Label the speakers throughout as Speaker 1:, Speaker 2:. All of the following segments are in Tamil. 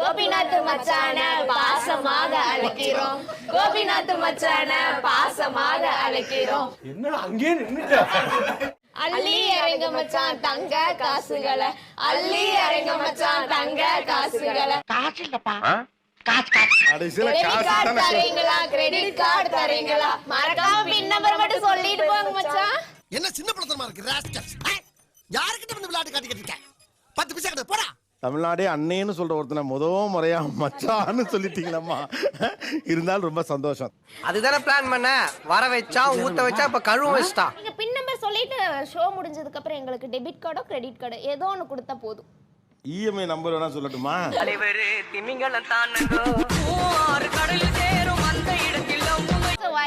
Speaker 1: கோபிநாத் மச்சான பாசமாக அழைக்கிறோம். கோபிநாத் மச்சான பாசமாக அழைக்கிறோம்.
Speaker 2: அங்கேயே நின்னுட்ட.
Speaker 1: அள்ளி இறங்க மச்சான் தங்க காசுகளை. அள்ளி இறங்க மச்சான் தங்க காசுகளை.
Speaker 2: காசு
Speaker 1: கார்டு
Speaker 2: தானே
Speaker 1: தரீங்களா? கிரெடிட் கார்டு தரீங்களா? மறக்காம பின் நம்பர் மட்டும் சொல்லிட்டு போங்க மச்சான்.
Speaker 3: என்ன சின்ன இருக்கு யாருக்கிட்ட விளையாட்டு காட்டிக்கிட்டு இருக்க? பத்து பைசா கிட்ட போடா.
Speaker 2: தமிழ்நாடே அண்ணேன்னு சொல்ற ஒருத்தனை முத முறையா மச்சான்னு சொல்லிட்டீங்களம்மா. இருந்தாலும் ரொம்ப சந்தோஷம்.
Speaker 4: அதுதானே பிளான் பண்ண? வர வச்சா ஊத்த வச்சா இப்ப கழுவ வச்சிட்டான்
Speaker 1: நீங்க பின் நம்பர் சொல்லிட்டு ஷோ முடிஞ்சதுக்கு அப்புறம் எங்களுக்கு டெபிட் கார்டோ கிரெடிட் கார்டோ ஏதோ ஒன்னு கொடுத்தா போதும்.
Speaker 2: இஎம்ஐ நம்பர் வேணா சொல்லட்டுமா?
Speaker 4: தலைவர் திமிங்கலம் தானுங்கோ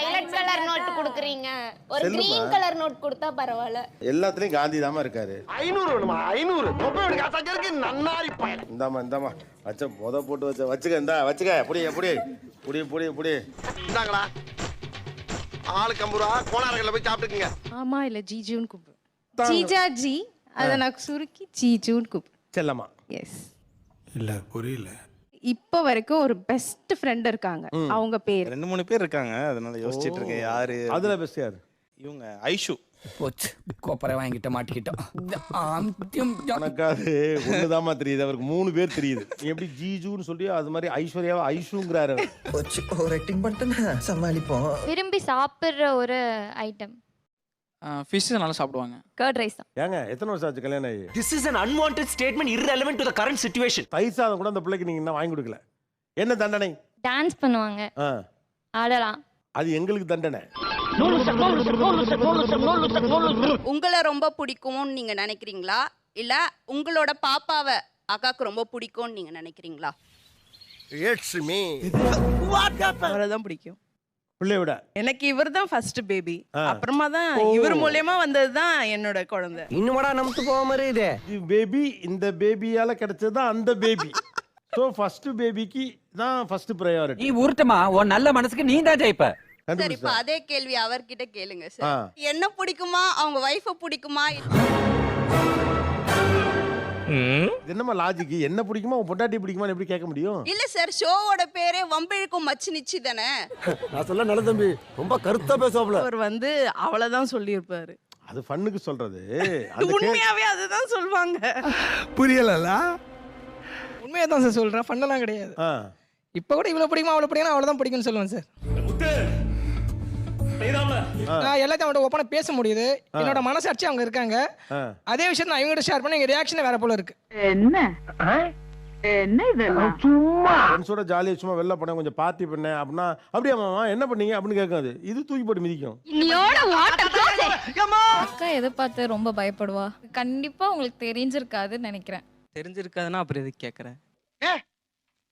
Speaker 1: வயலட் கலர் நோட் குடுக்குறீங்க. ஒரு
Speaker 2: செல்லுமா.
Speaker 1: கிரீன் கலர் நோட் கொடுத்தா பரவாயில்ல.
Speaker 2: எல்லாத்துலயும் காந்தி தாமா இருக்காரு.
Speaker 3: ஐநூறு வேணுமா? ஐநூறு. தொப்பையோட காசாங்க இருக்கு நன்னாரி பயல.
Speaker 2: இந்தாம்மா இந்தாம்மா. வச்ச முத போட்டு வச்ச வச்சுக்க இந்தா வச்சுக்க. புடி புடி. புடி புடி புடி.
Speaker 3: இந்தாங்களா ஆளுக்கு ஐம்பது ரூபா கோனார்கள போய் சாப்பிட்டுக்குங்க.
Speaker 5: ஆமா இல்ல ஜிஜுன்னு கூப்பிடு. ஜீஜா ஜி அதை நான் சுருக்கி ஜிஜுன்னு கூப்பிடு.
Speaker 2: செல்லம்மா.
Speaker 5: எஸ்
Speaker 6: இல்ல புரியல.
Speaker 5: இப்போ வரைக்கும் ஒரு பெஸ்ட் ஃப்ரெண்ட் இருக்காங்க. அவங்க பேர்.
Speaker 7: ரெண்டு மூணு பேர் இருக்காங்க. அதனால யோசிச்சுட்டு இருக்கேன் யாரு?
Speaker 2: அதுல பெஸ்ட் யாரு?
Speaker 7: இவங்க ஐஷு.
Speaker 8: போச்சு. கோப்பரை வாங்கிட்ட மாட்டிக்கிட்டோம்.
Speaker 2: அது ஒண்ணுதாம்மா தெரியுது. அவருக்கு மூணு பேர் தெரியுது. நீ எப்படி ஜீஜுன்னு சொல்லி அது மாதிரி ஐஸ்வர்யாவை ஐஷுங்கிறாரு
Speaker 9: போச்சு. ஆக்டிங் பண்ணிட்டேன்னா சமாளிப்போம்.
Speaker 10: விரும்பி சாப்பிட்ற ஒரு ஐட்டம்
Speaker 8: ஃபிஷ் நல்லா சாப்பிடுவாங்க.
Speaker 10: கர்ட் ரைஸ் தான்.
Speaker 2: ஏங்க எத்தனை வருஷம் ஆச்சு கல்யாணம் ஆகி?
Speaker 4: This is an unwanted statement irrelevant to the current situation.
Speaker 2: தயிர் சாதம் கூட அந்த பிள்ளைக்கு நீங்க இன்னும் வாங்கி கொடுக்கல. என்ன தண்டனை?
Speaker 10: டான்ஸ் பண்ணுவாங்க.
Speaker 2: ஆ,
Speaker 10: ஆடலாம்.
Speaker 2: அது எங்களுக்கு தண்டனை.
Speaker 5: உங்களை ரொம்ப பிடிக்கும்னு நீங்க நினைக்கிறீங்களா? இல்ல உங்களோட பாப்பாவை அக்காக்கு ரொம்ப பிடிக்கும்னு நீங்க நினைக்கிறீங்களா? அவரை தான் பிடிக்கும்.
Speaker 2: பிள்ளைய விட.
Speaker 5: எனக்கு இவர் தான் ஃபர்ஸ்ட் பேபி. அப்புறமா தான் இவர் மூலியமா வந்தது தான் என்னோட குழந்தை.
Speaker 4: இன்னுமடா நமக்கு போகாம இருக்குது
Speaker 2: இது? பேபி இந்த பேபியால கிடைச்சது தான் அந்த பேபி ஸோ ஃபர்ஸ்ட் பேபிக்கு தான் ஃபர்ஸ்ட் ப்ரையாரிட்டி
Speaker 8: நீ உருட்டுமா உன் நல்ல மனசுக்கு நீ தான் ஜெயிப்ப.
Speaker 5: சரி இப்ப அதே கேள்வி அவர்கிட்ட கேளுங்க. சார் என்ன பிடிக்குமா? அவங்க வைஃப பிடிக்குமா?
Speaker 2: என்னம்மா லாஜிக் என்ன பிடிக்குமா உன் பொண்டாட்டி பிடிக்குமான்னு எப்படி கேட்க முடியும்?
Speaker 5: இல்ல சார் ஷோவோட பேரே வம்பிழுக்கும் மச்சு நிச்சி தானே?
Speaker 3: நான் சொல்ல நல்ல தம்பி ரொம்ப கருத்தா பேசுவாப்ல.
Speaker 5: அவர் வந்து அவ்வளவுதான் சொல்லியிருப்பாரு.
Speaker 2: அது ஃபன்னுக்கு சொல்றது.
Speaker 5: உண்மையாவே அதுதான் சொல்லுவாங்க
Speaker 8: புரியலல
Speaker 4: உண்மையா தான் சார் சொல்றேன் ஃபன்னெல்லாம் கிடையாது. இப்ப கூட இவ்வளவு பிடிக்குமா அவ்வளவு பிடிக்கும் அவ்வளவுதான் பிடிக்கும்னு சொல்லுவேன் சார் நான் எல்லாத்தையும் அவங்கள்ட்ட ஓப்பனா பேச முடியுது. என்னோட மனசாட்சி அவங்க இருக்காங்க. அதே விஷயம் நான் இவங்ககிட்ட ஷேர் பண்ண எங்க ரியாக்ஷன் வேற போல இருக்கு.
Speaker 2: ஃப்ரெண்ட்ஸோட ஜாலியாக சும்மா. வெளில போனேன். கொஞ்சம் பார்ட்டி பண்ணேன். அப்படின்னா அப்படியா மாமா என்ன பண்ணீங்க? அப்படின்னு கேட்காது இது தூக்கி போட்டு மிதிக்கும்.
Speaker 10: அக்கா எதை பார்த்து ரொம்ப பயப்படுவா? கண்டிப்பா உங்களுக்கு தெரிஞ்சிருக்காதுன்னு நினைக்கிறேன்.
Speaker 8: தெரிஞ்சிருக்காதுன்னா அப்புறம் எதுக்கு கேக்குறேன்?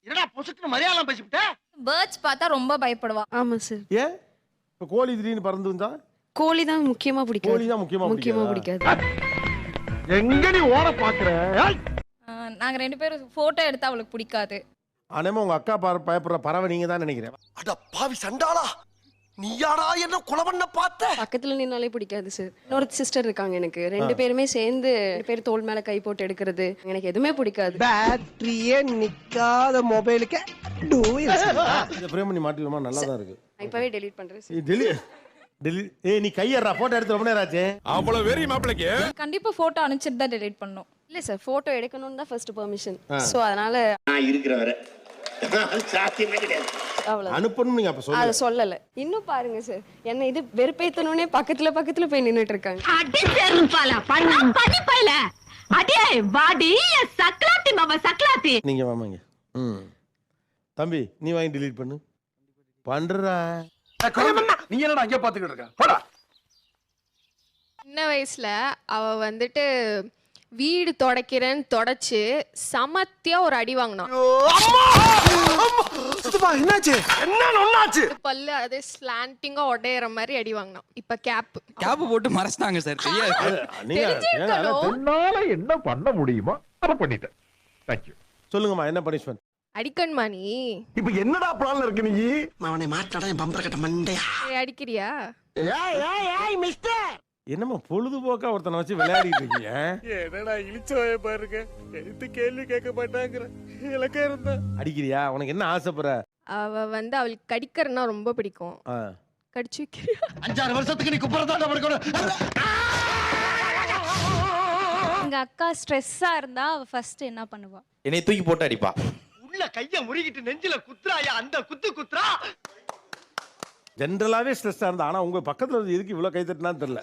Speaker 3: என்னடா பொசுக்குன்னு மரியாதை பேசிவிட்ட?
Speaker 10: பேர்ட்ஸ் பார்த்தா ரொம்ப பயப்படுவா.
Speaker 5: ஆமா சார்
Speaker 2: ஏன்? இப்போ கோழி திடீர்னு பறந்து வந்தா
Speaker 5: கோழி தான் முக்கியமா
Speaker 2: கோழி தான் முக்கியமா
Speaker 5: முக்கியமா
Speaker 2: பிடிக்காதா?
Speaker 3: எங்க நீ ஓட பாக்குற?
Speaker 10: நாங்க ரெண்டு பேரும் போட்டோ எடுத்தா அவளுக்கு பிடிக்காது.
Speaker 2: ஆனாம உங்க அக்கா பயப்படுற பறவை நீங்க தான் நினைக்கிறேன்.
Speaker 3: அட பாவி சண்டாளா! நீயாடா என்ன கொலை பண்ண பார்த்த?
Speaker 5: பக்கத்துல நின்னாலே பிடிக்காது சார் இன்னொரு சிஸ்டர் இருக்காங்க எனக்கு. ரெண்டு பேருமே சேர்ந்து ரெண்டு பேர் தோள் மேல கை போட்டு எடுக்கிறது எனக்கு எதுவுமே பிடிக்காது.
Speaker 4: பேட்டரியே நிக்காத மொபைலுக்கு
Speaker 2: இந்த பிரேம் பண்ணி மாட்டிடுமா நல்லா தான் இருக்கு.
Speaker 5: நான் இப்பவே டெலீட் பண்றேன் sir.
Speaker 2: ஏய், டெலி டெலி ஏய் நீ கையறா போட்டோ எடுத்து ரொம்ப நேரம் ஆச்சு
Speaker 6: அவ்வளவு வெறி மாப்பிளைக்கு.
Speaker 10: கண்டிப்பா போட்டோ அனுப்பிச்சிட்டு தான் டெலீட் பண்ணும்.
Speaker 5: இல்ல சார் போட்டோ எடுக்கணும்னு தான் ஃபர்ஸ்ட் பெர்மிஷன் சோ அதனால
Speaker 2: நான் இருக்கிற வரை சாத்தியமே கிடையாது.
Speaker 5: அவ்வளவு
Speaker 2: அனுப்பணும் நீங்க அப்ப சொல்லுங்க
Speaker 5: அத சொல்லல. இன்னும் பாருங்க சார் என்ன இது வெறுப்பேத்தணும்னே பக்கத்துல பக்கத்துல போய் நின்னுட்டு இருக்காங்க.
Speaker 2: நீங்க வாமாங்க. ம். தம்பி நீ வாங்கி delete பண்ணு. பண்றா
Speaker 3: நீ என்னடா அங்கே பாத்துக்கிட்டு இருக்க? போடா.
Speaker 1: சின்ன வயசுல அவ வந்துட்டு வீடு தொடக்கிறேன்னு தொடச்சு சமத்தியா ஒரு அடி வாங்கினான்
Speaker 3: என்னாச்சு? என்ன ஒண்ணாச்சு?
Speaker 1: பல்லு அதே ஸ்லாண்டிங்கா உடையற மாதிரி அடி வாங்கினான். இப்ப கேப்
Speaker 8: கேப் போட்டு மறைச்சிட்டாங்க சார். தெரியாது.
Speaker 3: என்னால என்ன பண்ண முடியுமோ அதை பண்ணிட்டேன். தேங்க்யூ
Speaker 2: சொல்லுங்கம்மா என்ன பனிஷ்மெண்ட்
Speaker 1: அடிக்கணுமா நீ?
Speaker 3: இப்ப என்னடா பிளான்ல இருக்கு நீ? அவனை மாட்டாடா என் பம்பர கட்ட மண்டையா?
Speaker 1: அடிக்கிறியா?
Speaker 3: ஏய் ஏய் ஏய் மிஸ்டர்
Speaker 2: என்னம்மா பொழுதுபோக்கா ஒருத்தனை வச்சு விளையாடிட்டு இருக்கீங்க?
Speaker 6: என்னடா இழிச்சவாய பாருங்க. எடுத்து கேள்வி கேட்க மாட்டாங்கிற. இலக்கா இருந்தா.
Speaker 2: அடிக்கிறியா? உனக்கு என்ன ஆசைப்படுற
Speaker 1: அவ வந்து அவளுக்கு கடிக்கிறன்னா ரொம்ப பிடிக்கும். கடிச்சு வைக்கிறியா?
Speaker 3: அஞ்சாறு வருஷத்துக்கு நீ குப்புறதாண்ட
Speaker 10: எங்க அக்கா ஸ்ட்ரெஸ்ஸா இருந்தா அவ ஃபர்ஸ்ட் என்ன பண்ணுவா?
Speaker 7: என்னை தூக்கி போட்டு அடிப்பா.
Speaker 3: உள்ள கைய முறுகிட்டு நெஞ்சில குத்துறாயா? அந்த குத்து குத்துறா?
Speaker 2: ஜென்ரலாவே ஸ்ட்ரெஸ்ஸா இருந்தா. ஆனா உங்க பக்கத்துல இருந்து எதுக்கு இவ்வளவு கை தட்டினான்னு தெரியல.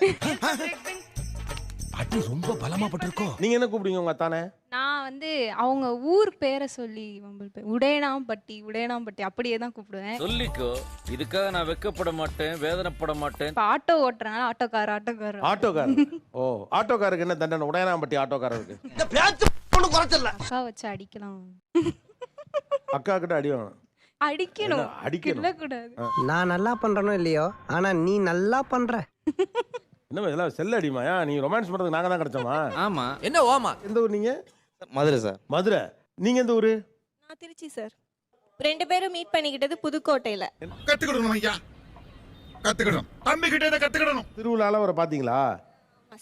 Speaker 6: அடி ரொம்ப பலமா பட்டிருக்கோம்
Speaker 2: நீங்க என்ன கூப்பிடுங்க உங்க அத்தானே?
Speaker 10: நான் வந்து அவங்க ஊர் பேரை சொல்லி வம்பிழுப்பேன் உடையனாம்பட்டி உடையனாம்பட்டி அப்படியே தான் கூப்பிடுவேன்.
Speaker 8: சொல்லிக்கோ இதுக்காக நான் வெக்கப்பட மாட்டேன் வேதனைப்பட மாட்டேன்.
Speaker 10: இப்போ ஆட்டோ ஓட்டுறனால ஆட்டோக்கார ஆட்டோக்கார
Speaker 2: ஆட்டோக்கார் ஓ ஆட்டோக்காருக்கு என்ன தண்டனை? உடையனாம்பட்டி ஆட்டோக்காரருக்கு.
Speaker 3: இந்த பேச்சு குறைச்சல
Speaker 10: அக்கா வச்சு அடிக்கலாம்.
Speaker 2: அக்கா கிட்ட அடி வாங்கணும்.
Speaker 10: அடிக்கணும்.
Speaker 2: அடிக்கணும்?
Speaker 10: கிள்ளக்கூடாது
Speaker 9: நான் நல்லா பண்றனோ இல்லையோ ஆனா நீ நல்லா பண்ற.
Speaker 2: என்ன இதெல்லாம் செல்ல அடிமாயா நீங்க ரொமான்ஸ் பண்றதுக்கு நாங்க தான் கிடைச்சோமா?
Speaker 8: ஆமா.
Speaker 9: என்ன ஓமா
Speaker 2: எந்த ஊர் நீங்க?
Speaker 7: மதுரை சார்.
Speaker 2: மதுரை. நீங்க எந்த ஊரு?
Speaker 10: நான் திருச்சி சார். ரெண்டு பேரும் மீட் பண்ணிக்கிட்டது புதுக்கோட்டையில.
Speaker 6: கத்துக்கிடணும் ஐயா. கத்துக்கிடணும். தம்பி கிட்ட இதை கத்துக்கிடணும்.
Speaker 2: திருவிழால அவரை பாத்தீங்களா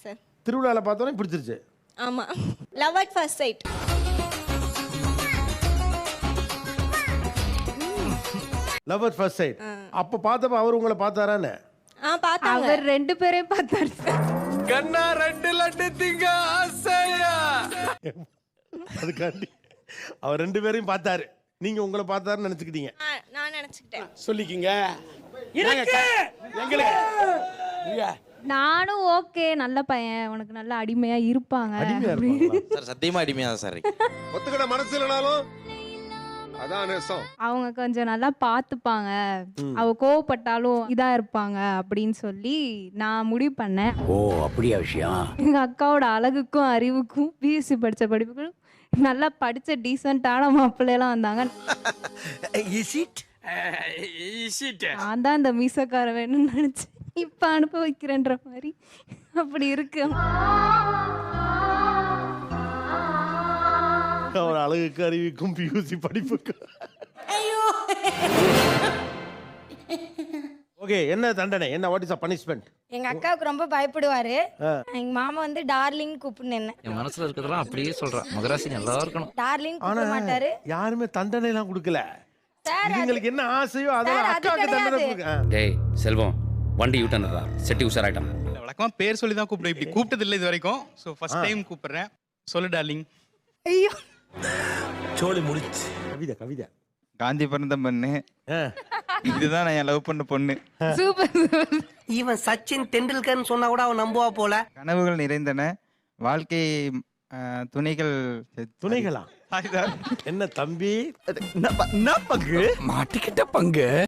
Speaker 10: சார்.
Speaker 2: திருவிழால பார்த்தோன்னே பிடிச்சிருச்சு.
Speaker 10: ஆமா. Love at first sight
Speaker 2: love at first sight அப்ப பார்த்தப்ப அவர் உங்களை பார்த்தாரான்னு?
Speaker 10: ஆ பார்த்தாங்க. அவர் ரெண்டு பேரையும் பார்த்தாரு.
Speaker 8: கண்ணா ரெண்டு லட்டு திங்க ஆசையா?
Speaker 2: அதுக்காண்டி அவர் ரெண்டு பேரையும் பார்த்தாரு. நீங்க உங்களை பார்த்தாருன்னு நினைச்சுக்கிட்டீங்க.
Speaker 10: நான் நினைச்சுக்கிட்டேன்.
Speaker 6: சொல்லிக்கிங்க.
Speaker 10: நானும் ஓகே நல்ல பையன். உனக்கு நல்ல அடிமையா இருப்பாங்க.
Speaker 7: சார் சத்தியமா அடிமையா தான் சார்
Speaker 6: ஒத்துக்கிட மனசு இல்லைனாலும்
Speaker 10: அவங்க கொஞ்சம் நல்லா பார்த்துப்பாங்க
Speaker 2: ம்.
Speaker 10: அவ கோவப்பட்டாலும் இதா இருப்பாங்க அப்படின்னு சொல்லி நான் முடிவு பண்ணேன்.
Speaker 8: ஓ அப்படியா விஷயம்?
Speaker 10: எங்க அக்காவோட அழகுக்கும் அறிவுக்கும் பிஎஸ்சி படிச்ச படிப்புக்கும் நல்லா படிச்ச டீசெண்டான மாப்பிள்ளையெல்லாம் வந்தாங்க. நான் தான் இந்த மீசக்கார வேணும்னு நினைச்சேன் இப்ப அனுப்ப வைக்கிறேன்ற மாதிரி அப்படி இருக்கு.
Speaker 2: அவர் அழகுக்கு அறிவிக்கும் பியூசி படிப்புக்கும் ஓகே என்ன தண்டனை? என்ன வாட் இஸ் அ பனிஷ்மெண்ட்
Speaker 11: எங்க அக்காவுக்கு ரொம்ப பயப்படுவாரு. எங்க மாமா வந்து டார்லிங் கூப்பிடுன்னு என்ன.
Speaker 8: என் மனசுல இருக்கிறதெல்லாம் அப்படியே சொல்றேன் மகராசி நல்லா இருக்கணும்.
Speaker 11: டார்லிங் கூப்பிட மாட்டாரு.
Speaker 2: யாருமே தண்டனை எல்லாம் கொடுக்கல இவங்களுக்கு என்ன ஆசையோ அதெல்லாம் அக்காவுக்கு தண்டனை. கொடுக்க.
Speaker 8: டேய் செல்வம் வண்டி யூட்டன்டா செட்டி உஷாராயிட்டான்.
Speaker 7: வழக்கமா பேர் சொல்லி தான் கூப்பிடுவேன். இப்படி கூப்பிட்டது இல்லை இது வரைக்கும் ஸோ ஃபர்ஸ்ட் டைம் கூப்பிடுறேன். சொல்லு டார்லிங்.
Speaker 11: ஐயோ.
Speaker 6: சோழி முடிச்சு.
Speaker 2: கவிதை கவிதை.
Speaker 7: காந்தி பிறந்த பொண்ணு. இதுதான் நான் என் லவ் பண்ண பொண்ணு.
Speaker 10: சூப்பர்
Speaker 9: இவன் சச்சின் தெண்டுல்கர்னு சொன்னா கூட அவன் நம்புவா போல.
Speaker 7: கனவுகள் நிறைந்தன. வாழ்க்கை அஹ், துணைகள்
Speaker 2: துணைகளா. என்ன தம்பி?
Speaker 8: மாட்டிக்கிட்ட பங்கு?